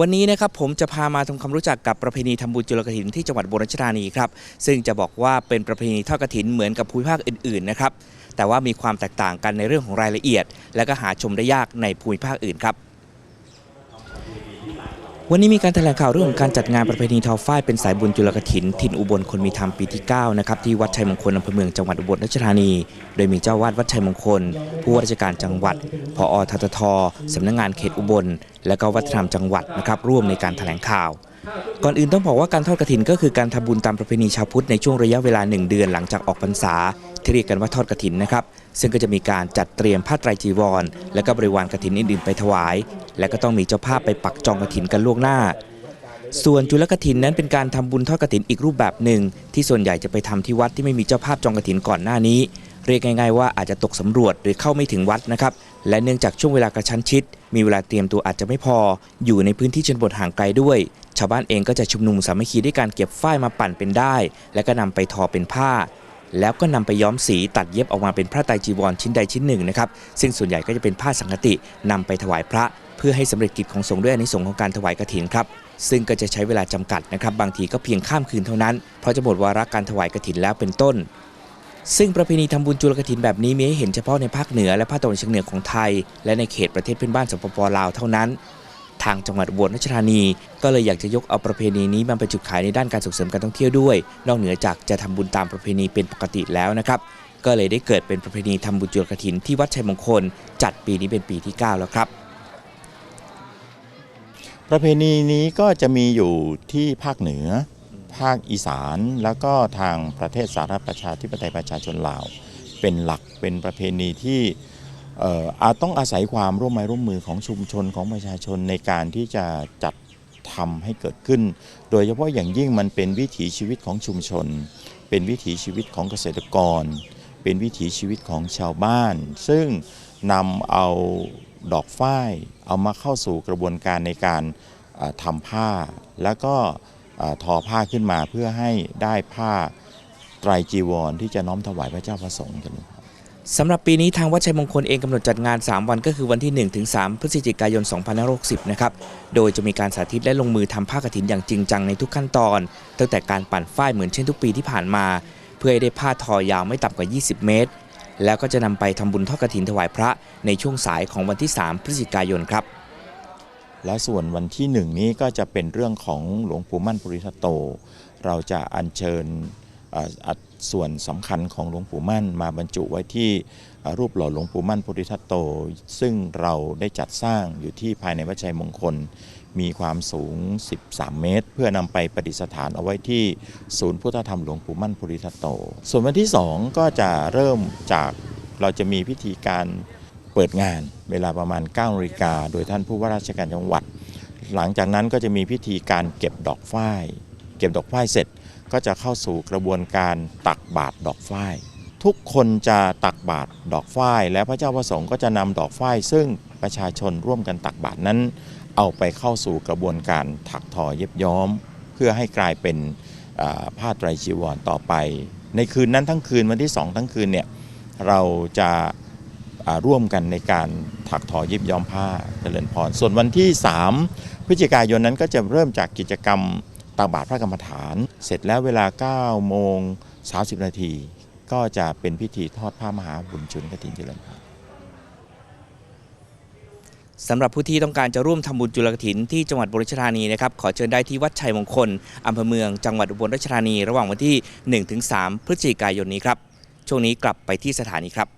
วันนี้นะครับผมจะพามาทำความรู้จักกับประเพณีทำบุญจุลกถินที่จังหวัดอุบลราชธานีครับ ซึ่งจะบอกว่าเป็นประเพณีทอดกถินเหมือนกับภูมิภาคอื่นๆนะครับแต่ว่ามีความแตกต่างกันในเรื่องของรายละเอียด และก็หาชมได้ยากในภูมิภาคอื่นครับ วันนี้มีการแถลงข่าวเรื่องของการจัดงานประเพณีทอฝ้ายเป็นสายบุญจุลกฐินถิ่นอุบลคนมีธรรมปีที่9นะครับที่วัดชัยมงคลอำเภอเมืองจังหวัดอุบลราชธานี โดยมีเจ้าวาดวัดชัยมงคล ผู้ว่าราชการจังหวัดพอทททสำนักงานเขตอุบล และก็วัฒนธรรมจังหวัดนะครับร่วมในการแถลงข่าว ก่อนอื่นต้องบอกว่าการทอดกระถินก็คือการทำบุญตามประเพณีชาวพุทธในช่วงระยะเวลา 1 เดือนหลังจากออกพรรษา ที่เรียกกันว่าทอดกระถินนะครับ ซึ่งก็จะมีการจัดเตรียมผ้าไตรจีวร และก็บริวารกระถินอื่นๆไปถวาย และก็ต้องมีเจ้าภาพไปปักจองกระถินกันล่วงหน้า ส่วนจุลกรถินนั้นเป็นการทำบุญทอดกรถินอีกรูปแบบหนึ่ง ที่ส่วนใหญ่จะไปทำที่วัดที่ไม่มีเจ้าภาพจองกรถินก่อนหน้านี้ เรียกง่ายๆว่าอาจจะตกสำรวจหรือเข้าไม่ถึงวัดนะครับ และเนื่องจากช่วงเวลากระชั้นชิด มีเวลาเตรียมตัวอาจจะไม่พอ อยู่ในพื้นที่ชนบทห่างไกลด้วย ชาวบ้านเองก็จะชุมนุมสามัคคีด้วยการเก็บฝ้ายมาปั่นเป็นได้ และก็นำไปทอเป็นผ้า แล้วก็นำไปย้อมสีตัดเย็บออกมาเป็นผ้าไตรจีวรชิ้นใดชิ้นหนึ่งนะครับ ซึ่งส่วนใหญ่ก็จะเป็นผ้าสังฆตินำไปถวายพระ เพื่อให้สำเร็จกิจของสงฆ์ด้วยอนิสงส์ของการถวายกฐินครับซึ่งก็จะใช้เวลาจำกัดนะครับ บางทีก็เพียงข้ามคืนเท่านั้น เพราะจะหมดวาระการถวายกฐินแล้วเป็นต้น ซึ่งประเพณีทำบุญจุลกฐินแบบนี้มีให้เห็นเฉพาะในภาคเหนือและภาคตะวันออกเฉียงเหนือของไทย และในเขตประเทศเพื่อนบ้านสปปลาวเท่านั้น ทางจังหวัดอุบลราชธานี ก็เลยอยากจะยกเอาประเพณีนี้มาเป็นจุดขายในด้านการส่งเสริมการท่องเที่ยวด้วย นอกเหนือจากจะทำบุญตามประเพณีเป็นปกติแล้วนะครับ ก็เลยได้เกิดเป็นประเพณีทำบุญจุลกฐินที่วัดชัยมงคล จัดปีนี้เป็นปีที่ 9 แล้วครับ ประเพณีนี้ก็จะมีอยู่ที่ภาคเหนือ ภาคอีสาน แล้วก็ทางประเทศสาธารณประชาธิปไตยประชาชนลาว เป็นหลักเป็นประเพณีที่เอ่ออาจต้องอาศัยความร่วมไมือร่วมมือของชุมชนของประชาชนในการที่จะจัดทำให้เกิดขึ้น โดยเฉพาะอย่างยิ่งมันเป็นวิถีชีวิตของชุมชน เป็นวิถีชีวิตของเกษตรกร เป็นวิถีชีวิตของชาวบ้าน ซึ่งนำเอาดอกฝ้ายเอามาเข้าสู่กระบวนการในการทำผ้า แล้วก็ ทอผ้าขึ้นมาเพื่อให้ได้ผ้าไตรจีวร ที่จะน้อมถวายพระเจ้าประสงค์กันสำหรับปีนี้ทางวัดชัยมงคลเองกำหนดจัดงาน 3 วันก็คือวันที่ 1 ถึง 3 พฤศจิกายน 2560 นะครับ โดยจะมีการสาธิตและลงมือทำผ้ากฐินอย่างจริงจังในทุกขั้นตอน ตั้งแต่การปั่นฝ้ายเหมือนเช่นทุกปีที่ผ่านมา เพื่อให้ได้ผ้าทอยาวไม่ต่ำกว่า 20 เมตร แล้วก็จะนำไปทำบุญทอดกฐินถวายพระในช่วงสายของวันที่ 3 พฤศจิกายนครับ และส่วนวันที่หนึ่งนี้ก็จะเป็นเรื่องของหลวงปู่มั่นปุริทัตโต เราจะอัญเชิญอัดส่วนสำคัญของหลวงปู่มั่นมาบรรจุไว้ที่รูปหล่อหลวงปู่มั่นปุริทัตโต ซึ่งเราได้จัดสร้างอยู่ที่ภายในวัดชัยมงคล มีความสูง 13 เมตร เพื่อนำไปประดิษฐานเอาไว้ที่ศูนย์พุทธธรรมหลวงปู่มั่นปุริทัตโต ส่วนวันที่ 2 ก็จะเริ่มจากเราจะมีพิธีการ เปิดงานเวลาประมาณ9นาฬิกาโดยท่านผู้ว่าราชการจังหวัด หลังจากนั้นก็จะมีพิธีการเก็บดอกฝ้ายเก็บดอกฝ้ายเสร็จก็จะเข้าสู่กระบวนการตักบาตรดอกฝ้ายทุกคนจะตักบาตรดอกฝ้าย และพระเจ้าประสงค์ก็จะนำดอกฝ้าย ซึ่งประชาชนร่วมกันตักบาตรนั้น เอาไปเข้าสู่กระบวนการถักทอเย็บย้อม เพื่อให้กลายเป็นผ้าไตรจีวรต่อไป ในคืนนั้นทั้งคืนวันที่สองทั้งคืนเนี่ยเราจะ ร่วมกันในการถักทอเย็บย้อมผ้าเจริญพร ส่วนวันที่ 3 พฤศจิกายนนั้นก็จะเริ่มจากกิจกรรมตักบาตรพระกรรมฐาน เสร็จแล้วเวลา 9 โมง 30 นาที ก็จะเป็นพิธีทอดผ้ามหาบุญชุนกฐินเจริญพรสำหรับผู้ที่ต้องการจะร่วมทำบุญจุลกฐินที่จังหวัดบุรีรัมย์นีนะครับขอเชิญได้ที่วัดชัยมงคลอำเภอเมืองจังหวัดอุบลราชธานี ระหว่างวันที่ 1-3 พฤศจิกายนนี้ครับช่วงนี้กลับไปที่สถานีครับ